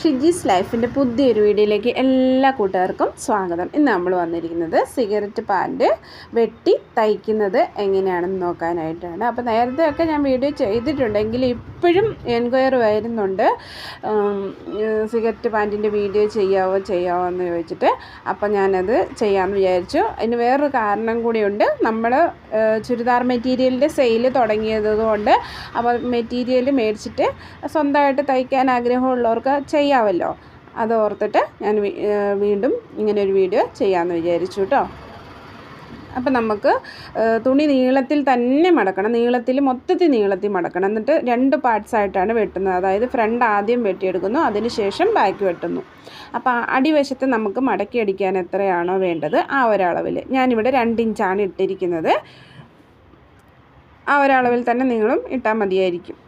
ഷിജീസ് ലൈഫിന്റെ പുതിയൊരു വീഡിയോയിലേക്ക് എല്ലാ കൂട്ടുകാർക്കും സ്വാഗതം. ഇന്ന് നമ്മൾ വന്നിരിക്കുന്നത് സിഗരറ്റ് പാന്റ് വെട്ടി തയ്ക്കുന്നത് എങ്ങനെയാണെന്ന് നോക്കാനായിട്ടാണ്. അപ്പോൾ നേരത്തെയൊക്കെ ഞാൻ വീഡിയോ ചെയ്തിട്ടുണ്ടെങ്കിൽ ഇപ്പോഴും എൻക്വയറി വരുന്നുണ്ട്. സിഗരറ്റ് പാന്റിന്റെ വീഡിയോ ചെയ്യാവോ ചെയ്യാവോ എന്ന് ചോദിച്ചിട്ട്. അപ്പോൾ ഞാനത് ചെയ്യാമെന്ന് വിചാരിച്ചു. അതിന് വേറൊരു കാരണം കൂടിയുണ്ട്. നമ്മൾ ചുരിദാർ മെറ്റീരിയലിന്റെ സെയിൽ തുടങ്ങിയത് കൊണ്ട് അപ്പോൾ മെറ്റീരിയൽ മേടിച്ചിട്ട് സ്വന്തമായിട്ട് തയ്ക്കാൻ ആഗ്രഹമുള്ളവർക്ക് ചെയ്യാമല്ലോ അത് ഓർത്തിട്ട് ഞാൻ വീണ്ടും ഇങ്ങനെ ഒരു വീഡിയോ ചെയ്യാമെന്ന് വിചാരിച്ചു കേട്ടോ അപ്പം നമുക്ക് തുണി നീളത്തിൽ തന്നെ മടക്കണം. നീളത്തിൽ മൊത്തത്തിൽ നീളത്തിൽ മടക്കണം. എന്നിട്ട് രണ്ട് പാർട്സ് ആയിട്ടാണ് വെട്ടുന്നത്. അതായത് ഫ്രണ്ട് ആദ്യം വെട്ടിയെടുക്കുന്നു അതിന് ശേഷം ബാക്ക് വെട്ടുന്നു. അപ്പോൾ അടിവശത്ത് നമുക്ക് മടക്കി അടിക്കാൻ എത്രയാണോ വേണ്ടത് ആ ഒരളവിൽ. ഞാനിവിടെ രണ്ട് ഇഞ്ചാണ് ഇട്ടിരിക്കുന്നത്. ആ ഒരളവിൽ തന്നെ നിങ്ങളും ഇട്ടാൽ മതിയായിരിക്കും.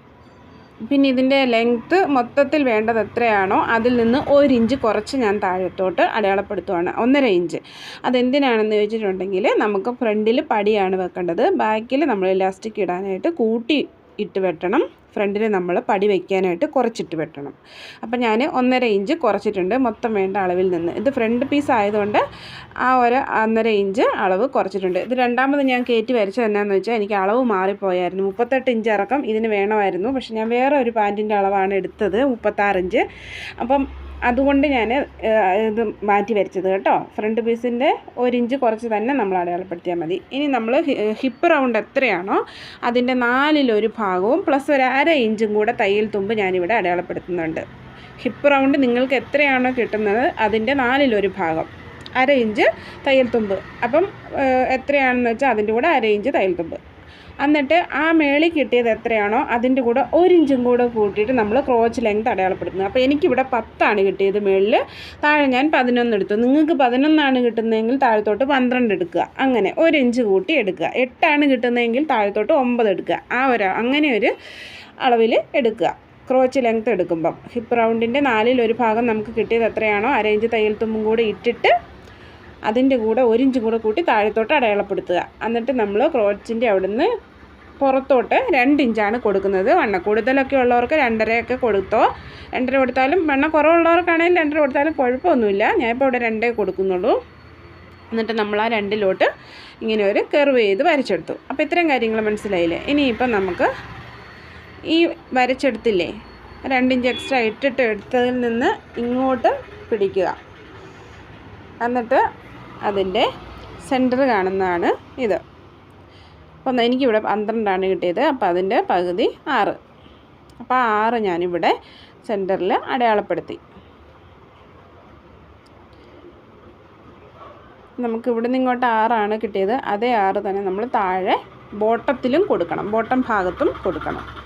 പിന്നെ ഇതിന്റെ ലെങ്ത്ത് മൊത്തത്തിൽ വേണ്ടത് എത്രയാണോ അതിൽ നിന്ന് ഒരു ഇഞ്ച് കുറച്ച് ഞാൻ താഴത്തോട്ട് അടയാളപ്പെടുത്തുവാണ്. ഒന്നര ഇഞ്ച് അതെന്തിനാണെന്ന് ചോദിച്ചിട്ടുണ്ടെങ്കിൽ നമുക്ക് ഫ്രണ്ടിൽ പടിയാണ് വെക്കേണ്ടത്. ബാക്കിൽ നമ്മൾ ഇലാസ്റ്റിക് ഇടാനായിട്ട് കൂട്ടി ഇട്ട് വെട്ടണം. ഫ്രണ്ടിൽ നമ്മൾ പടി വയ്ക്കാനായിട്ട് കുറച്ചിട്ട് വെട്ടണം. അപ്പം ഞാൻ ഒന്നര ഇഞ്ച് കുറച്ചിട്ടുണ്ട്. മൊത്തം വേണ്ട അളവിൽ നിന്ന്. ഇത് ഫ്രണ്ട് പീസ് ആയതുകൊണ്ട് ആ ഒരു ഒന്നര ഇഞ്ച് അളവ് കുറച്ചിട്ടുണ്ട്. ഇത് രണ്ടാമത് ഞാൻ കയറ്റി വരച്ചത് എന്നാന്ന് വെച്ചാൽ എനിക്ക് അളവ് മാറിപ്പോയായിരുന്നു. മുപ്പത്തെട്ട് ഇഞ്ച് ഇറക്കം ഇതിന് വേണമായിരുന്നു. പക്ഷെ ഞാൻ വേറെ ഒരു പാന്റിന്റെ അളവാണ് എടുത്തത്. മുപ്പത്താറ് ഇഞ്ച്. അപ്പം അതുകൊണ്ട് ഞാൻ ഇത് മാറ്റി വരച്ചത് കേട്ടോ. ഫ്രണ്ട് പീസിന്റെ ഒരു ഇഞ്ച് കുറച്ച് തന്നെ നമ്മൾ അടയാളപ്പെടുത്തിയാൽ മതി. ഇനി നമ്മൾ ഹിപ്പ് റൗണ്ട് എത്രയാണോ അതിന്റെ നാലിലൊരു ഭാഗവും പ്ലസ് ഒരു അര ഇഞ്ചും കൂടെ തയ്യൽ തുമ്പ് ഞാനിവിടെ അടയാളപ്പെടുത്തുന്നുണ്ട്. ഹിപ്പ് റൗണ്ട് നിങ്ങൾക്ക് എത്രയാണോ കിട്ടുന്നത് അതിന്റെ നാലിലൊരു ഭാഗം. അര ഇഞ്ച് തയ്യൽ തുമ്പ്. അപ്പം എത്രയാണെന്ന് വെച്ചാൽ അതിന്റെ കൂടെ അര ഇഞ്ച് തയ്യൽ തുമ്പ്. എന്നിട്ട് ആ മേളിൽ കിട്ടിയത് എത്രയാണോ അതിന്റെ കൂടെ ഒരു ഇഞ്ചും കൂടെ കൂട്ടിയിട്ട് നമ്മൾ ക്രോച്ച് ലെങ്ത് അടയാളപ്പെടുത്തുന്നത്. അപ്പോൾ എനിക്കിവിടെ പത്താണ് കിട്ടിയത് മേളിൽ താഴെ ഞാൻ പതിനൊന്ന് എടുത്തു. നിങ്ങൾക്ക് പതിനൊന്നാണ് കിട്ടുന്നതെങ്കിൽ താഴത്തോട്ട് പന്ത്രണ്ട് എടുക്കുക. അങ്ങനെ ഒരു ഇഞ്ച് കൂട്ടി എടുക്കുക. എട്ടാണ് കിട്ടുന്നതെങ്കിൽ താഴത്തോട്ട് ഒമ്പത് എടുക്കുക. ആ ഒരു അങ്ങനെ ഒരു അളവിൽ എടുക്കുക. ക്രോച്ച് ലെങ്ത് എടുക്കുമ്പം. ഹിപ്പ് റൗണ്ടിന്റെ നാലിൽ ഒരു ഭാഗം നമുക്ക് കിട്ടിയത് എത്രയാണോ അര ഇഞ്ച് തയ്യൽ തുമ്പും കൂടെ ഇട്ടിട്ട് അതിന്റെ കൂടെ ഒരു ഇഞ്ചും കൂടെ കൂട്ടി താഴത്തോട്ട് അടയാളപ്പെടുത്തുക. എന്നിട്ട് നമ്മൾ ക്രോച്ചിന്റെ അവിടുന്ന് പുറത്തോട്ട് രണ്ട് ഇഞ്ചാണ് കൊടുക്കുന്നത്. വണ്ണ കൂടുതലൊക്കെ ഉള്ളവർക്ക് രണ്ടരയൊക്കെ കൊടുത്തോ. രണ്ടര കൊടുത്താലും വണ്ണ കുറവുള്ളവർക്കാണെങ്കിൽ രണ്ടര കൊടുത്താലും കുഴപ്പമൊന്നുമില്ല. ഞാനിപ്പോൾ ഇവിടെ രണ്ടേ കൊടുക്കുന്നുള്ളൂ. എന്നിട്ട് നമ്മൾ ആ രണ്ടിലോട്ട് ഇങ്ങനെ ഒരു കെർവ് ചെയ്ത് വരച്ചെടുത്തു. അപ്പോൾ ഇത്രയും കാര്യങ്ങൾ മനസ്സിലായില്ലേ? ഇനിയിപ്പം നമുക്ക് ഈ വരച്ചെടുത്തില്ലേ? രണ്ടിഞ്ച് എക്സ്ട്രാ ഇട്ടിട്ട് എടുത്തതിൽ നിന്ന് ഇങ്ങോട്ട് പിടിക്കുക. എന്നിട്ട് അതിന്റെ സെന്റർ കാണുന്നതാണ് ഇത്. അപ്പം എനിക്കിവിടെ പന്ത്രണ്ടാണ് കിട്ടിയത്. അപ്പോൾ അതിന്റെ പകുതി ആറ്. അപ്പോൾ ആ ആറ് ഞാനിവിടെ സെന്ററിൽ അടയാളപ്പെടുത്തി. നമുക്ക് ഇവിടെ നിന്ന് ഇങ്ങോട്ട് ആറാണ് കിട്ടിയത്. അതേ ആറ് തന്നെ നമ്മൾ താഴെ ബോട്ടത്തിലും കൊടുക്കണം. ബോട്ടം ഭാഗത്തും കൊടുക്കണം.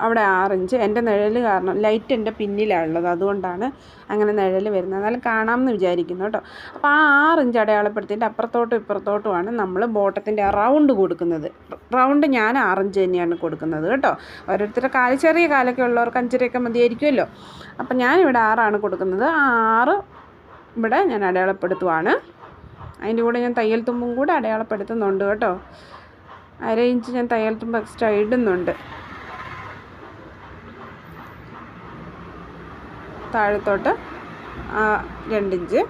അവിടെ ആറിഞ്ച്. എന്റെ നിഴൽ കാരണം ലൈറ്റ് എന്റെ പിന്നിലാണുള്ളത്. അതുകൊണ്ടാണ് അങ്ങനെ നിഴൽ വരുന്നത്. എന്നാലും കാണാമെന്ന് വിചാരിക്കുന്നു കേട്ടോ. അപ്പോൾ ആ ആറിഞ്ച് അടയാളപ്പെടുത്തിയിട്ട് അപ്പുറത്തോട്ടും ഇപ്പുറത്തോട്ടുമാണ് നമ്മൾ ബോട്ടത്തിന്റെ റൗണ്ട് കൊടുക്കുന്നത്. റൗണ്ട് ഞാൻ ആറിഞ്ച് തന്നെയാണ് കൊടുക്കുന്നത് കേട്ടോ. ഓരോരുത്തരുടെ കാൽ ചെറിയ കാലൊക്കെ ഉള്ളവർക്ക് അഞ്ചരയൊക്കെ മതിയായിരിക്കുമല്ലോ. അപ്പം ഞാനിവിടെ ആറാണ് കൊടുക്കുന്നത്. ആ ആറ് ഇവിടെ ഞാൻ അടയാളപ്പെടുത്തുവാണ്. അതിന്റെ കൂടെ ഞാൻ തയ്യൽ തുമ്പും കൂടെ അടയാളപ്പെടുത്തുന്നുണ്ട് കേട്ടോ. അര ഇഞ്ച് ഞാൻ തയ്യൽ തുമ്പ് എക്സ്ട്രാ ഇടുന്നുണ്ട്. താഴത്തോട്ട് രണ്ടിഞ്ച്.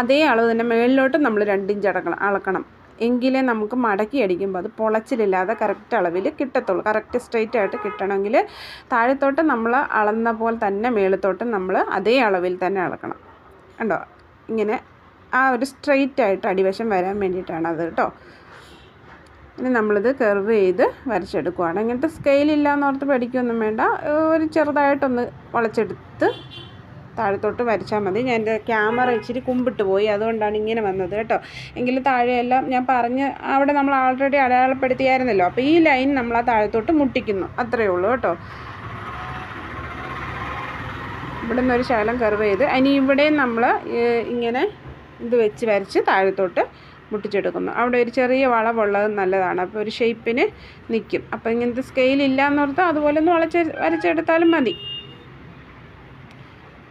അതേ അളവ് തന്നെ മുകളിലോട്ട് നമ്മൾ രണ്ടിഞ്ച് അടക്കണം അളക്കണം. എങ്കിലേ നമുക്ക് മടക്കി അടിക്കുമ്പോൾ അത് പൊളച്ചിലില്ലാതെ കറക്റ്റ് അളവിൽ കിട്ടത്തുള്ളൂ. കറക്റ്റ് സ്ട്രെയിറ്റ് ആയിട്ട് കിട്ടണമെങ്കിൽ താഴത്തോട്ട് നമ്മൾ അളന്ന പോലെ തന്നെ മേളത്തോട്ട് നമ്മൾ അതേ അളവിൽ തന്നെ അളക്കണം. കണ്ടോ? ഇങ്ങനെ ആ ഒരു സ്ട്രെയിറ്റ് ആയിട്ട് അടിവശം വരാൻ വേണ്ടിയിട്ടാണ് അത് കേട്ടോ. ഇനി നമ്മളിത് കർവ് ചെയ്ത് വരച്ചെടുക്കുവാണ്. ഇങ്ങനത്തെ സ്കെയിലില്ല എന്നോർത്ത് പഠിക്കുകയൊന്നും വേണ്ട. ഒരു ചെറുതായിട്ടൊന്ന് വളച്ചെടുത്ത് താഴത്തോട്ട് വരച്ചാൽ മതി. ഞാൻ എന്റെ ക്യാമറ ഇച്ചിരി കുമ്പിട്ട് പോയി. അതുകൊണ്ടാണ് ഇങ്ങനെ വന്നത് കേട്ടോ. എങ്കിലും താഴെയെല്ലാം ഞാൻ പറഞ്ഞ് അവിടെ നമ്മൾ ആൾറെഡി അടയാളപ്പെടുത്തിയായിരുന്നല്ലോ. അപ്പോൾ ഈ ലൈൻ നമ്മൾ ആ താഴത്തോട്ട് മുട്ടിക്കുന്നു. അത്രയേ ഉള്ളൂ കേട്ടോ. ഇവിടെ നിന്നൊരു ശകലം കർവ് ചെയ്ത് ഇനി ഇവിടെയും നമ്മൾ ഇങ്ങനെ ഇത് വെച്ച് വരച്ച് താഴത്തോട്ട് മുട്ടിച്ചെടുക്കുന്നു. അവിടെ ഒരു ചെറിയ വളവുള്ളത് നല്ലതാണ്. അപ്പോൾ ഒരു ഷേപ്പിന് നിൽക്കും. അപ്പോൾ ഇങ്ങനത്തെ സ്കെയിൽ ഇല്ല എന്നോർത്ത് അതുപോലെ ഒന്ന് വളച്ച് വരച്ചെടുത്താലും മതി.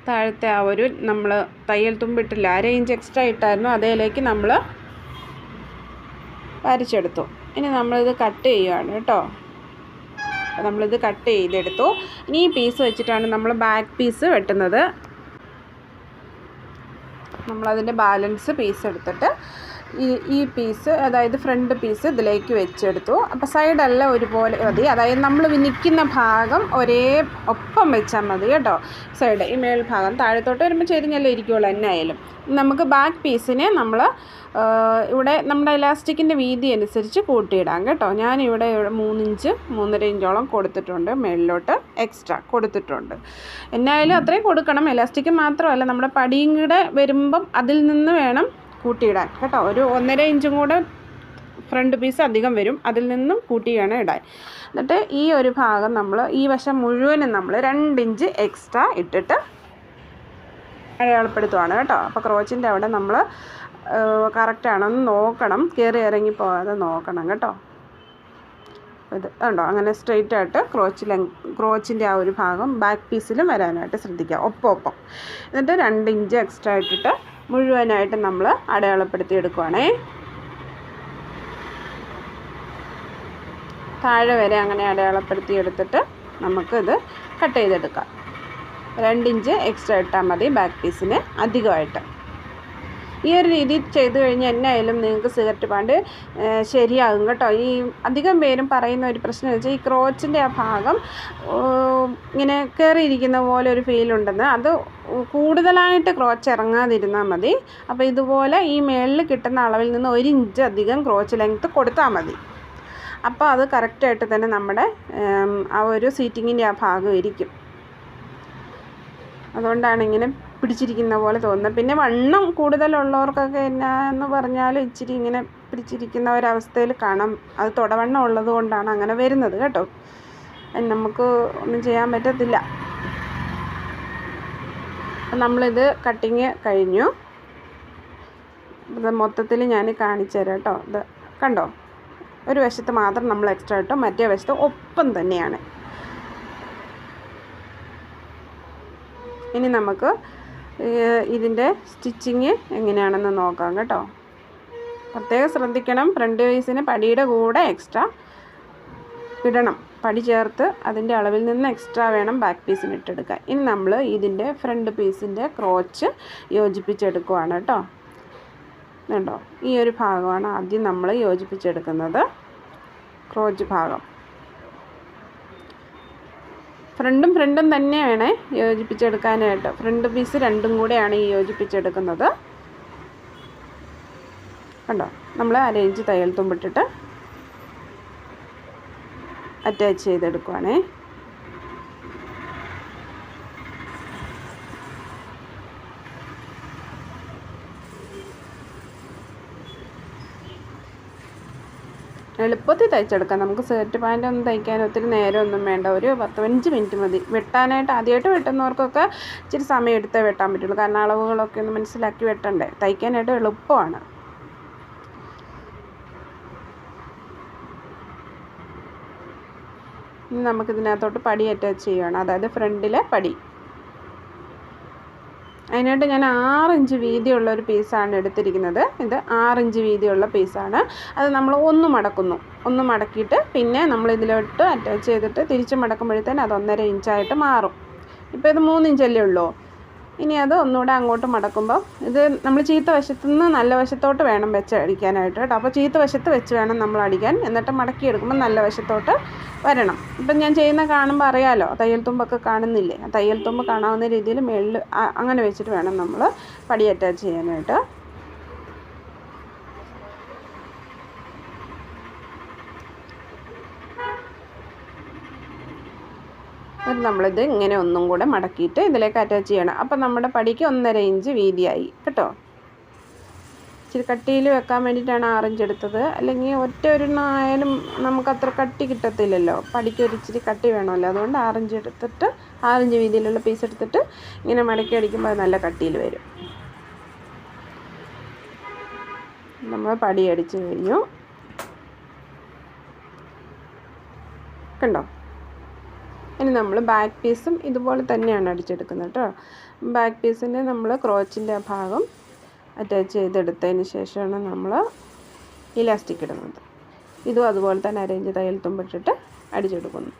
താഴത്തെ ആ ഒരു നമ്മൾ തയ്യൽ തുമ്പിട്ടില്ല. അര ഇഞ്ച് എക്സ്ട്രാ ഇട്ടായിരുന്നു. അതേലേക്ക് നമ്മൾ വരച്ചെടുത്തു. ഇനി നമ്മളിത് കട്ട് ചെയ്യുകയാണ് കേട്ടോ. നമ്മളിത് കട്ട് ചെയ്തെടുത്തു. ഇനി ഈ പീസ് വെച്ചിട്ടാണ് നമ്മൾ ബാക്ക് പീസ് വെട്ടുന്നത്. നമ്മളതിന്റെ ബാലൻസ് പീസ് എടുത്തിട്ട് ഈ ഈ പീസ് അതായത് ഫ്രണ്ട് പീസ് ഇതിലേക്ക് വെച്ചെടുത്തു. അപ്പോൾ സൈഡെല്ലാം ഒരുപോലെ മതി. അതായത് നമ്മൾ വിനിക്കുന്ന ഭാഗം ഒരേ ഒപ്പം വെച്ചാൽ മതി കേട്ടോ. സൈഡ് ഈ മേൽഭാഗം താഴത്തോട്ട് വരുമ്പോൾ ചെരിഞ്ഞല്ലേ ഇരിക്കുള്ളൂ എന്നെ ആയാലും നമുക്ക് ബാക്ക് പീസിനെ നമ്മൾ ഇവിടെ നമ്മുടെ ഇലാസ്റ്റിക്കിന്റെ വീതി അനുസരിച്ച് കൂട്ടിയിടാം കേട്ടോ. ഞാനിവിടെ മൂന്നിഞ്ച് മൂന്നര ഇഞ്ചോളം കൊടുത്തിട്ടുണ്ട് മേളിലോട്ട്. എക്സ്ട്രാ കൊടുത്തിട്ടുണ്ട്. എന്നായാലും അത്രയും കൊടുക്കണം. ഇലാസ്റ്റിക് മാത്രമല്ല. നമ്മുടെ പടിയും കൂടെ വരുമ്പം അതിൽ നിന്ന് വേണം കൂട്ടിയിടാൻ. കേട്ടോ ഒരു ഒന്നര ഇഞ്ചും കൂടെ ഫ്രണ്ട് പീസ് അധികം വരും. അതിൽ നിന്നും കൂട്ടിയാണ് ഇടാൻ. എന്നിട്ട് ഈ ഒരു ഭാഗം നമ്മൾ ഈ വശം മുഴുവനും നമ്മൾ രണ്ട് ഇഞ്ച് എക്സ്ട്രാ ഇട്ടിട്ട് അടയാളപ്പെടുത്തുവാണ് കേട്ടോ. അപ്പോൾ ക്രോച്ചിന്റെ അവിടെ നമ്മൾ കറക്റ്റാണെന്ന് നോക്കണം. കയറി ഇറങ്ങി പോകാതെ നോക്കണം കേട്ടോ. ഇത് ഉണ്ടോ അങ്ങനെ സ്ട്രെയിറ്റ് ആയിട്ട് ക്രോച്ച് ക്രോച്ചിന്റെ ആ ഒരു ഭാഗം ബാക്ക് പീസിലും വരാനായിട്ട് ശ്രദ്ധിക്കുക ഒപ്പം ഒപ്പം. എന്നിട്ട് രണ്ട് ഇഞ്ച് എക്സ്ട്രാ ഇട്ടിട്ട് മുഴുവനായിട്ട് നമ്മൾ അടയാളപ്പെടുത്തി എടുക്കുവാണേ താഴെ വരെ അങ്ങനെ അടയാളപ്പെടുത്തി എടുത്തിട്ട് നമുക്കിത് കട്ട് ചെയ്തെടുക്കാം. രണ്ടിഞ്ച് എക്സ്ട്രാ ഇട്ടാൽ മതി ബാക്ക് പീസിന് അധികമായിട്ട്. ഈ ഒരു രീതി ചെയ്തു കഴിഞ്ഞാൽ എന്നായാലും നിങ്ങൾക്ക് സിഗരറ്റ് പാണ്ട് ശരിയാകും കേട്ടോ. ഈ അധികം പേരും പറയുന്ന ഒരു പ്രശ്നം എന്ന് വെച്ചാൽ ഈ ക്രോച്ചിന്റെ ആ ഭാഗം ഇങ്ങനെ കയറിയിരിക്കുന്ന പോലെ ഒരു ഫീലുണ്ടെന്ന് അത് കൂടുതലായിട്ട് ക്രോച്ച് ഇറങ്ങാതിരുന്നാൽ മതി. അപ്പോൾ ഇതുപോലെ ഈ മേളിൽ കിട്ടുന്ന അളവിൽ നിന്ന് ഒരു ഇഞ്ച് അധികം ക്രോച്ച് ലെങ്ത്ത് കൊടുത്താൽ മതി. അപ്പോൾ അത് കറക്റ്റായിട്ട് തന്നെ നമ്മുടെ ആ ഒരു സീറ്റിങ്ങിന്റെ ആ ഭാഗം ഇരിക്കും. അതുകൊണ്ടാണ് ഇങ്ങനെ പിടിച്ചിരിക്കുന്ന പോലെ തോന്നുന്നത്. പിന്നെ വണ്ണം കൂടുതലുള്ളവർക്കൊക്കെ എന്നാന്ന് പറഞ്ഞാൽ ഇച്ചിരി ഇങ്ങനെ പിടിച്ചിരിക്കുന്ന ഒരവസ്ഥയിൽ കാണാം. അത് തുടവണ്ണം ഉള്ളത് കൊണ്ടാണ് അങ്ങനെ വരുന്നത് കേട്ടോ. നമുക്ക് ഒന്നും ചെയ്യാൻ പറ്റത്തില്ല. നമ്മളിത് കട്ടിങ് കഴിഞ്ഞു. ഇത് മൊത്തത്തിൽ ഞാൻ കാണിച്ചു തരാം കേട്ടോ. ഇത് കണ്ടോ? ഒരു വശത്ത് മാത്രം നമ്മൾ എക്സ്ട്രാ ഇട്ടു മറ്റേ വശത്ത് ഒപ്പം തന്നെയാണ്. ഇനി നമുക്ക് ഇതിന്റെ സ്റ്റിച്ചിങ് എങ്ങനെയാണെന്ന് നോക്കാം കേട്ടോ. പ്രത്യേകം ശ്രദ്ധിക്കണം ഫ്രണ്ട് പീസിന് പടിയുടെ കൂടെ എക്സ്ട്രാ ഇടണം. പടി ചേർത്ത് അതിന്റെ അളവിൽ നിന്ന് എക്സ്ട്രാ വേണം ബാക്ക് പീസിന് ഇട്ടെടുക്കുക ഇനി നമ്മൾ ഇതിന്റെ ഫ്രണ്ട് പീസിന്റെ ക്രോച്ച് യോജിപ്പിച്ചെടുക്കുവാണ് കേട്ടോ. കണ്ടോ? ഈ ഒരു ഭാഗമാണ് ആദ്യം നമ്മൾ യോജിപ്പിച്ചെടുക്കുന്നത്. ക്രോച്ച് ഭാഗം. ഫ്രണ്ടും ഫ്രണ്ടും തന്നെ വേണേ യോജിപ്പിച്ചെടുക്കാനായിട്ട്. ഫ്രണ്ട് പീസ് രണ്ടും കൂടെയാണ് ഈ യോജിപ്പിച്ചെടുക്കുന്നത്. കണ്ടോ? നമ്മൾ അരയിഞ്ച് തയ്യൽ തുമ്പിട്ടിട്ട് അറ്റാച്ച് ചെയ്തെടുക്കുവാണേ. എളുപ്പത്തിൽ തയ്ച്ചെടുക്കാം. നമുക്ക് സെറ്റ് പാന്റ് ഒന്നും തയ്ക്കാൻ ഒത്തിരി നേരമൊന്നും വേണ്ട. ഒരു പതിനഞ്ച് മിനിറ്റ് മതി. വെട്ടാനായിട്ട് ആദ്യമായിട്ട് വെട്ടുന്നവർക്കൊക്കെ ഇച്ചിരി സമയം എടുത്തേ വെട്ടാൻ പറ്റുള്ളൂ. കാരണം അളവുകളൊക്കെ ഒന്ന് മനസ്സിലാക്കി വെട്ടണ്ടേ. തയ്ക്കാനായിട്ട് എളുപ്പമാണ്. ഇനി നമുക്കിതിനകത്തോട്ട് പടി അറ്റാച്ച് ചെയ്യുകയാണ് അതായത് ഫ്രണ്ടിലെ പടി. അതിനായിട്ട് ഞാൻ ആറ് ഇഞ്ച് വീതിയുള്ള ഒരു പീസാണ് എടുത്തിരിക്കുന്നത്. ഇത് ആറ് ഇഞ്ച് വീതിയുള്ള പീസാണ് അത് നമ്മൾ ഒന്ന് മടക്കുന്നു. ഒന്ന് മടക്കിയിട്ട് പിന്നെ നമ്മൾ ഇതിലോട്ട് അറ്റാച്ച് ചെയ്തിട്ട് തിരിച്ച് മടക്കുമ്പോഴത്തേന് അത് ഒന്നര ഇഞ്ചായിട്ട് മാറും. ഇപ്പോൾ ഇത് മൂന്ന് ഇഞ്ചല്ലേ ഉള്ളൂ. ഇനി അത് ഒന്നുകൂടെ അങ്ങോട്ട് മടക്കുമ്പോൾ ഇത് നമ്മൾ ചീത്ത വശത്തു നിന്ന് നല്ല വശത്തോട്ട് വേണം വെച്ച് അടിക്കാനായിട്ട് കേട്ടോ. അപ്പോൾ ചീത്ത വശത്ത് വെച്ച് വേണം നമ്മൾ അടിക്കാൻ. എന്നിട്ട് മടക്കി എടുക്കുമ്പോൾ നല്ല വശത്തോട്ട് വരണം. ഇപ്പം ഞാൻ ചെയ്യുന്ന കാണുമ്പോൾ അറിയാമല്ലോ തയ്യൽ തുമ്പൊക്കെ കാണുന്നില്ലേ? തയ്യൽ തുമ്പ് കാണാവുന്ന രീതിയിൽ മേളിൽ അങ്ങനെ വെച്ചിട്ട് വേണം നമ്മൾ പടി അറ്റാച്ച് ചെയ്യാനായിട്ട്. എന്നിട്ട് നമ്മളിത് ഇങ്ങനെ ഒന്നും കൂടെ മടക്കിയിട്ട് ഇതിലേക്ക് അറ്റാച്ച് ചെയ്യണം. അപ്പം നമ്മുടെ പടിക്ക് ഒന്നര ഇഞ്ച് വീതിയായി. കേട്ടോ? ഇച്ചിരി കട്ടിയിൽ വെക്കാൻ വേണ്ടിയിട്ടാണ് ആറിഞ്ച് എടുത്തത്. അല്ലെങ്കിൽ ഒറ്റ ഒരെണ്ണമായാലും നമുക്ക് അത്ര കട്ടി കിട്ടത്തില്ലല്ലോ. പടിക്ക് ഒരു ഇച്ചിരി കട്ടി വേണമല്ലോ. അതുകൊണ്ട് ആറിഞ്ച് എടുത്തിട്ട് ആറിഞ്ച് വീതിയിലുള്ള പീസ് എടുത്തിട്ട് ഇങ്ങനെ മടക്കി അടിക്കുമ്പോൾ അത് നല്ല കട്ടിയിൽ വരും. നമ്മൾ പടി അടിച്ചു കഴിഞ്ഞു. കണ്ടോ? ഇനി നമ്മൾ ബാക്ക് പീസും ഇതുപോലെ തന്നെയാണ് അടിച്ചെടുക്കുന്നത് കേട്ടോ ബാക്ക് പീസിന്റെ നമ്മൾ ക്രോച്ചിന്റെ ഭാഗം അറ്റാച്ച് ചെയ്തെടുത്തതിന് ശേഷമാണ് നമ്മൾ ഇലാസ്റ്റിക് ഇടുന്നത്. ഇതും അതുപോലെ തന്നെ അരേഞ്ച് തയ്യൽ തുമ്പിട്ടിട്ട് അടിച്ചെടുക്കുന്നു.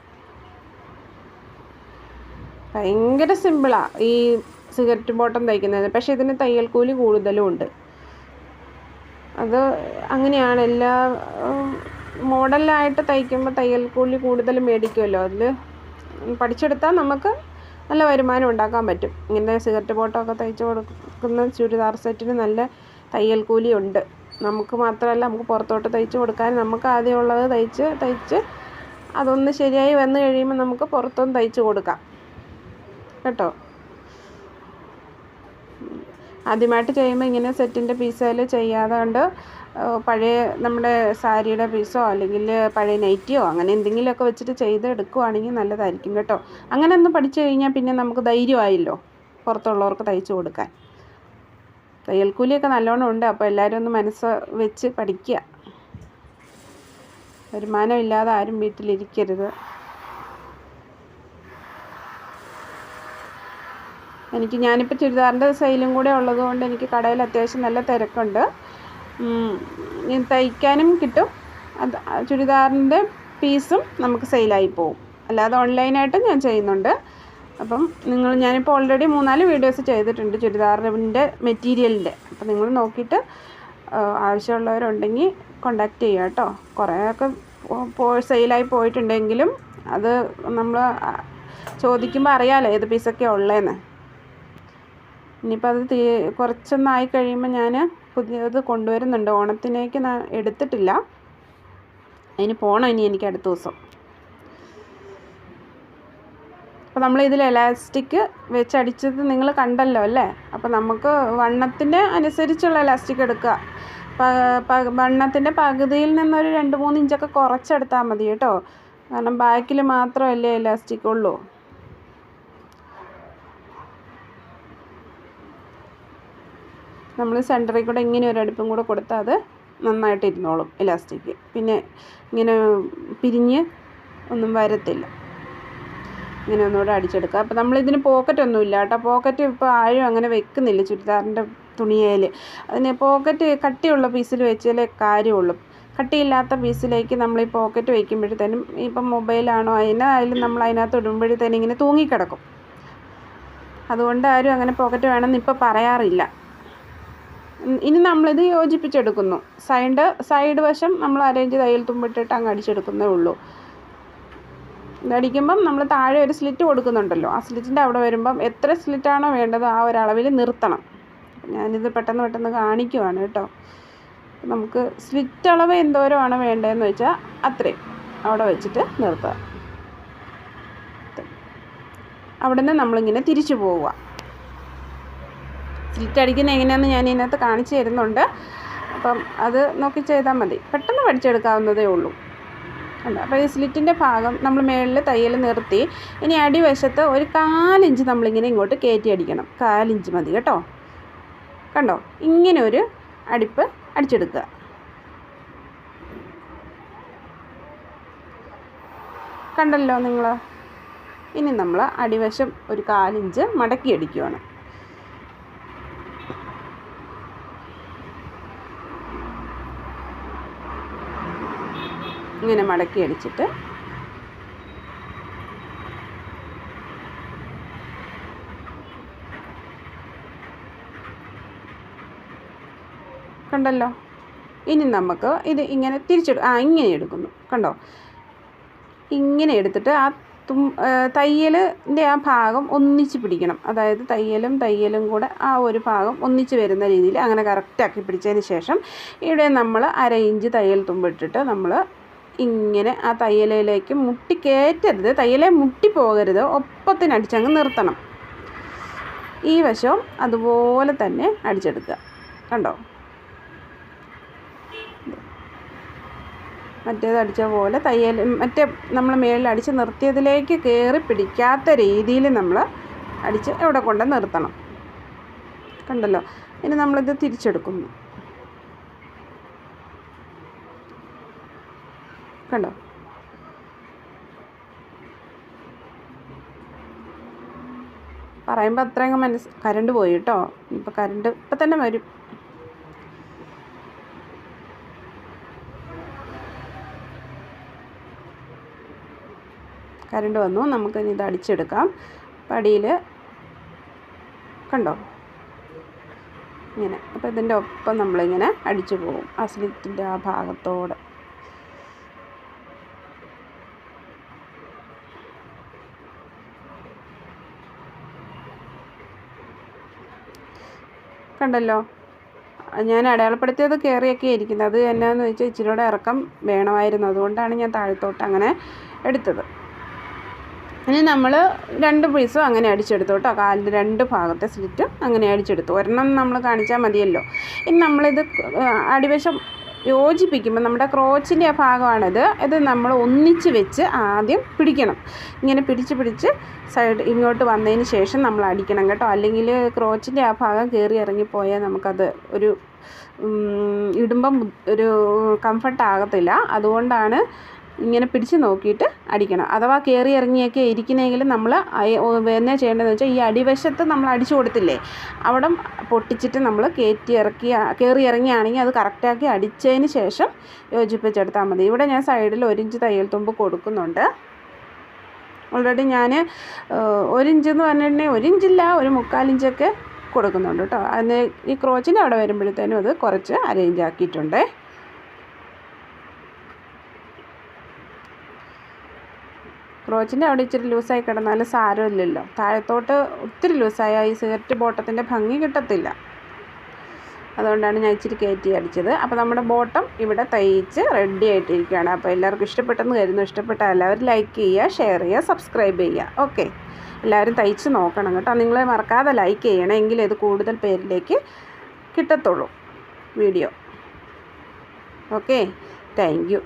ഭയങ്കര സിമ്പിളാണ് ഈ സിഗരറ്റ് ബോട്ടം തയ്ക്കുന്നത്. പക്ഷേ ഇതിന് തയ്യൽ കൂലി കൂടുതലും ഉണ്ട്. അത് അങ്ങനെയാണ് എല്ലാ മോഡലായിട്ട് തയ്ക്കുമ്പോൾ തയ്യൽ കൂലി കൂടുതൽ മേടിക്കുമല്ലോ അതിൽ പഠിച്ചെടുത്താൽ നമുക്ക് നല്ല വരുമാനം ഉണ്ടാക്കാൻ പറ്റും. ഇങ്ങനെ സിഗരറ്റ് ബോട്ടമൊക്കെ തയ്ച്ച് കൊടുക്കുന്ന ചുരിദാർ സെറ്റിന് നല്ല തയ്യൽ കൂലി ഉണ്ട്. നമുക്ക് മാത്രമല്ല നമുക്ക് പുറത്തോട്ട് തയ്ച്ച് കൊടുക്കാൻ നമുക്ക് ആദ്യമുള്ളത് തയ്ച്ച് തയ്ച്ച് അതൊന്ന് ശരിയായി വന്നു കഴിയുമ്പോൾ നമുക്ക് പുറത്തൊന്ന് തയ്ച്ച് കൊടുക്കാം. കേട്ടോ? ആദ്യമായിട്ട് ചെയ്യുമ്പോൾ ഇങ്ങനെ സെറ്റിന്റെ പീസുകൾ ചെയ്യാതെ കൊണ്ട് പഴയ നമ്മുടെ സാരിയുടെ പീസോ അല്ലെങ്കിൽ പഴയ നൈറ്റിയോ അങ്ങനെ എന്തെങ്കിലുമൊക്കെ വെച്ചിട്ട് ചെയ്ത് എടുക്കുവാണെങ്കിൽ നല്ലതായിരിക്കും കേട്ടോ. അങ്ങനെ ഒന്ന് പഠിച്ചു കഴിഞ്ഞാൽ പിന്നെ നമുക്ക് ധൈര്യമായല്ലോ പുറത്തുള്ളവർക്ക് തയ്ച്ചു കൊടുക്കാൻ. തയ്യൽ കൂലിയൊക്കെ നല്ലോണം ഉണ്ട് അപ്പോൾ എല്ലാവരും ഒന്ന് മനസ്സ് വെച്ച് പഠിക്കുക. വരുമാനം ഇല്ലാതെ ആരും വീട്ടിലിരിക്കരുത്. എനിക്ക് ഞാനിപ്പോൾ ചുരിദാറിന്റെ സെയിലും കൂടെ ഉള്ളതുകൊണ്ട് എനിക്ക് കടയിൽ അത്യാവശ്യം നല്ല തിരക്കുണ്ട്. തയ്ക്കാനും കിട്ടും. അത് ചുരിദാറിന്റെ പീസും നമുക്ക് സെയിലായി പോവും. അല്ലാതെ ഓൺലൈനായിട്ടും ഞാൻ ചെയ്യുന്നുണ്ട്. അപ്പം നിങ്ങൾ ഞാനിപ്പോൾ ഓൾറെഡി മൂന്നാൽ വീഡിയോസ് ചെയ്തിട്ടുണ്ട് ചുരിദാറിന്റെ മെറ്റീരിയലിന്റെ. അപ്പം നിങ്ങൾ നോക്കിയിട്ട് ആവശ്യമുള്ളവരുണ്ടെങ്കിൽ കോണ്ടാക്ട് ചെയ്യുക കേട്ടോ. കുറേയൊക്കെ പോ സെയിലായി പോയിട്ടുണ്ടെങ്കിലും അത് നമ്മൾ ചോദിക്കുമ്പോൾ അറിയാമല്ലോ ഏത് പീസൊക്കെയാണ് ഉള്ളതെന്ന് ഇനിയിപ്പോൾ അത് തീ കുറച്ചൊന്നായി കഴിയുമ്പോൾ ഞാൻ പുതിയത് കൊണ്ടുവരുന്നുണ്ട്. ഓണത്തിനേക്ക് ഞാൻ എടുത്തിട്ടില്ല. അതിന് പോകണം ഇനി എനിക്ക് അടുത്ത ദിവസം. അപ്പോൾ നമ്മൾ ഇതിൽ എലാസ്റ്റിക് വെച്ചടിച്ചത് നിങ്ങൾ കണ്ടല്ലോ അല്ലേ? അപ്പോൾ നമുക്ക് വണ്ണത്തിന്റെ അനുസരിച്ചുള്ള എലാസ്റ്റിക് എടുക്കുക. വണ്ണത്തിന്റെ പകുതിയിൽ നിന്നൊരു രണ്ട് മൂന്ന് ഇഞ്ചൊക്കെ കുറച്ചെടുത്താൽ മതി കേട്ടോ. കാരണം ബാക്കിൽ മാത്രമല്ലേ എലാസ്റ്റിക് ഉള്ളൂ. നമ്മൾ സെന്ററിൽ കൂടെ ഇങ്ങനെ ഒരു അടുപ്പും കൂടെ കൊടുത്താൽ അത് നന്നായിട്ട് ഇരുന്നോളും ഇലാസ്റ്റിക് പിന്നെ ഇങ്ങനെ പിരിഞ്ഞ് ഒന്നും വരത്തില്ല. ഇങ്ങനെ ഒന്നുകൂടെ അടിച്ചെടുക്കുക. അപ്പോൾ നമ്മളിതിന് പോക്കറ്റ് ഒന്നും ഇല്ല കേട്ടോ. പോക്കറ്റ് ഇപ്പോൾ ആരും അങ്ങനെ വെക്കുന്നില്ല. ചുരിദാറിന്റെ തുണിയേൽ അതിന് പോക്കറ്റ് കട്ടിയുള്ള പീസിൽ വെച്ചാലേ കാര്യമുള്ളൂ. കട്ടിയില്ലാത്ത പീസിലേക്ക് നമ്മൾ ഈ പോക്കറ്റ് വയ്ക്കുമ്പോഴത്തേനും ഇപ്പം മൊബൈലാണോ അതിനായാലും നമ്മൾ അതിനകത്ത് ഇടുമ്പോഴത്തേനും ഇങ്ങനെ തൂങ്ങിക്കിടക്കും. അതുകൊണ്ട് ആരും അങ്ങനെ പോക്കറ്റ് വേണമെന്ന് ഇപ്പോൾ പറയാറില്ല. ഇനി നമ്മളിത് യോജിപ്പിച്ചെടുക്കുന്നു. സൈഡ് സൈഡ് വശം നമ്മൾ അരേഞ്ച് തയ്യൽ തുമ്പിട്ടിട്ട് അങ്ങ് അടിച്ചെടുക്കുന്നേ ഉള്ളൂ. ഇതടിക്കുമ്പം നമ്മൾ താഴെ ഒരു സ്ലിറ്റ് കൊടുക്കുന്നുണ്ടല്ലോ. ആ സ്ലിറ്റിന്റെ അവിടെ വരുമ്പം എത്ര സ്ലിറ്റാണോ വേണ്ടത് ആ ഒരളവിൽ നിർത്തണം. ഞാനിത് പെട്ടെന്ന് പെട്ടെന്ന് കാണിക്കുവാണ് കേട്ടോ. നമുക്ക് സ്ലിറ്റ് അളവ് എന്തോരമാണ് വേണ്ടതെന്ന് വെച്ചാൽ അത്രയും അവിടെ വെച്ചിട്ട് നിർത്തുക അവിടെ നിന്ന് നമ്മളിങ്ങനെ തിരിച്ചു പോവുക. സ്ലിറ്റ് അടിക്കുന്നത് എങ്ങനെയാണെന്ന് ഞാൻ ഇതിനകത്ത് കാണിച്ചു തരുന്നുണ്ട്. അപ്പം അത് നോക്കി ചെയ്താൽ മതി. പെട്ടെന്ന് പഠിച്ചെടുക്കാവുന്നതേ ഉള്ളൂ. അപ്പോൾ ഈ സ്ലിറ്റിന്റെ ഭാഗം നമ്മൾ മുകളിൽ തയ്യൽ നിർത്തി. ഇനി അടിവശത്ത് ഒരു കാലിഞ്ച് നമ്മളിങ്ങനെ ഇങ്ങോട്ട് കയറ്റി അടിക്കണം. കാലിഞ്ച് മതി കേട്ടോ. കണ്ടോ? ഇങ്ങനെ ഒരു അടിപ്പ് അടിച്ചെടുക്കുക. കണ്ടല്ലോ നിങ്ങൾ ഇനി നമ്മൾ അടിവശം ഒരു കാലിഞ്ച് മടക്കി അടിക്കുവാണ് ഇങ്ങനെ മടക്കി അടിച്ചിട്ട് കണ്ടല്ലോ? ഇനി നമുക്ക് ഇത് ഇങ്ങനെ തിരിച്ചെടു ആ ഇങ്ങനെ എടുക്കുന്നു. കണ്ടോ? ഇങ്ങനെ എടുത്തിട്ട് ആ തും തയ്യലിന്റെ ആ ഭാഗം ഒന്നിച്ച് പിടിക്കണം. അതായത് തയ്യലും തയ്യലും കൂടെ ആ ഒരു ഭാഗം ഒന്നിച്ച് വരുന്ന രീതിയിൽ അങ്ങനെ കറക്റ്റാക്കി പിടിച്ചതിന് ശേഷം ഇവിടെ നമ്മൾ അര ഇഞ്ച് തയ്യൽ തുമ്പിട്ടിട്ട് നമ്മൾ ഇങ്ങനെ ആ തയ്യലയിലേക്ക് മുട്ടി കയറ്റരുത് തയ്യലെ മുട്ടി പോകരുത് ഒപ്പത്തിനടിച്ചങ്ങ് നിർത്തണം. ഈ വശവും അതുപോലെ തന്നെ അടിച്ചെടുക്കുക. കണ്ടോ? മറ്റേത് അടിച്ച പോലെ തയ്യൽ മറ്റേ നമ്മൾ മേളിൽ അടിച്ച് നിർത്തിയതിലേക്ക് കയറി പിടിക്കാത്ത രീതിയിൽ നമ്മൾ അടിച്ച് എവിടെ കൊണ്ട് നിർത്തണം. കണ്ടല്ലോ? ഇനി നമ്മളിത് തിരിച്ചെടുക്കുന്നു. കണ്ടോ? പറയുമ്പോൾ അത്രയും മനസ്സ് കരണ്ട് പോയി കേട്ടോ. ഇപ്പം കരണ്ട് ഇപ്പം തന്നെ വരും. കരണ്ട് വന്നു. നമുക്ക് ഇനി ഇത് അടിച്ചെടുക്കാം. പടിയിൽ കണ്ടോ? ഇങ്ങനെ. അപ്പോൾ ഇതിന്റെ ഒപ്പം നമ്മളിങ്ങനെ അടിച്ചു പോകും. ആ സ്ലിറ്റിന്റെ ആ ഭാഗത്തോടെ. കണ്ടല്ലോ ഞാൻ അടയാളപ്പെടുത്തിയത് കയറിയൊക്കെ ഇരിക്കുന്നത് അത് എന്നാന്ന് വെച്ചാൽ ഇച്ചിരി കൂടെ ഇറക്കം വേണമായിരുന്നു. അതുകൊണ്ടാണ് ഞാൻ താഴത്തോട്ട് അങ്ങനെ എടുത്തത്. ഇനി നമ്മൾ രണ്ട് പീസും അങ്ങനെ അടിച്ചെടുത്തു കേട്ടോ. കാലിന്റെ രണ്ട് ഭാഗത്തെ സ്ലിറ്റും അങ്ങനെ അടിച്ചെടുത്തു. ഒരെണ്ണം നമ്മൾ കാണിച്ചാൽ മതിയല്ലോ. ഇനി നമ്മളിത് അടിവശം യോജിപ്പിക്കുമ്പോൾ നമ്മുടെ ക്രോച്ചിന്റെ ആ ഭാഗമാണിത്. ഇത് നമ്മൾ ഒന്നിച്ച് വെച്ച് ആദ്യം പിടിക്കണം. ഇങ്ങനെ പിടിച്ച് പിടിച്ച് സൈഡ് ഇങ്ങോട്ട് വന്നതിന് ശേഷം നമ്മൾ അടിക്കണം കേട്ടോ. അല്ലെങ്കിൽ ക്രോച്ചിന്റെ ആ ഭാഗം കയറി ഇറങ്ങിപ്പോയാൽ നമുക്കത് ഒരു ഇടുമ്പം ഒരു കംഫർട്ട് ആകത്തില്ല. അതുകൊണ്ടാണ് ഇങ്ങനെ പിടിച്ച് നോക്കിയിട്ട് അടിക്കണം. അഥവാ കയറി ഇറങ്ങിയൊക്കെ ഇരിക്കണമെങ്കിൽ നമ്മൾ എന്നാ ചെയ്യേണ്ടതെന്ന് വെച്ചാൽ ഈ അടിവശത്ത് നമ്മൾ അടിച്ചു കൊടുത്തില്ലേ അവിടെ പൊട്ടിച്ചിട്ട് നമ്മൾ കയറ്റി ഇറക്കി കയറി ഇറങ്ങിയാണെങ്കിൽ അത് കറക്റ്റാക്കി അടിച്ചതിന് ശേഷം യോജിപ്പിച്ചെടുത്താൽ മതി. ഇവിടെ ഞാൻ സൈഡിൽ ഒരിഞ്ച് തയ്യൽ തുമ്പ് കൊടുക്കുന്നുണ്ട്. ഓൾറെഡി ഞാൻ ഒരിഞ്ച് ഇഞ്ച് എന്ന് പറഞ്ഞിട്ടുണ്ടെങ്കിൽ ഒരിഞ്ചില്ല ഒരു മുക്കാലിഞ്ചൊക്കെ കൊടുക്കുന്നുണ്ട് കേട്ടോ. അതിന് ഈ ക്രോച്ചിന്റെ അവിടെ വരുമ്പോഴത്തേനും അത് കുറച്ച് അറേഞ്ച് ആക്കിയിട്ടുണ്ട്. ക്രോച്ചിന്റെ അവിടെ ഇച്ചിരി ലൂസായി കിടന്നാൽ സാരമില്ലല്ലോ. താഴത്തോട്ട് ഒത്തിരി ലൂസായ. ഈ സിഗരറ്റ് ബോട്ടത്തിന്റെ ഭംഗി കിട്ടത്തില്ല. അതുകൊണ്ടാണ് ഞാൻ ഇച്ചിരി കയറ്റി അടിച്ചത്. അപ്പോൾ നമ്മുടെ ബോട്ടം ഇവിടെ തയ്ച്ച് റെഡി ആയിട്ടിരിക്കുകയാണ്. അപ്പോൾ എല്ലാവർക്കും ഇഷ്ടപ്പെട്ടെന്ന് കരുതുന്നു. ഇഷ്ടപ്പെട്ട എല്ലാവരും ലൈക്ക് ചെയ്യുക ഷെയർ ചെയ്യുക സബ്സ്ക്രൈബ് ചെയ്യുക. ഓക്കെ എല്ലാവരും തയ്ച്ച് നോക്കണം കേട്ടോ. നിങ്ങൾ മറക്കാതെ ലൈക്ക് ചെയ്യണം. എങ്കിലേ ഇത് കൂടുതൽ പേരിലേക്ക് കിട്ടത്തുള്ളൂ. Video okay thank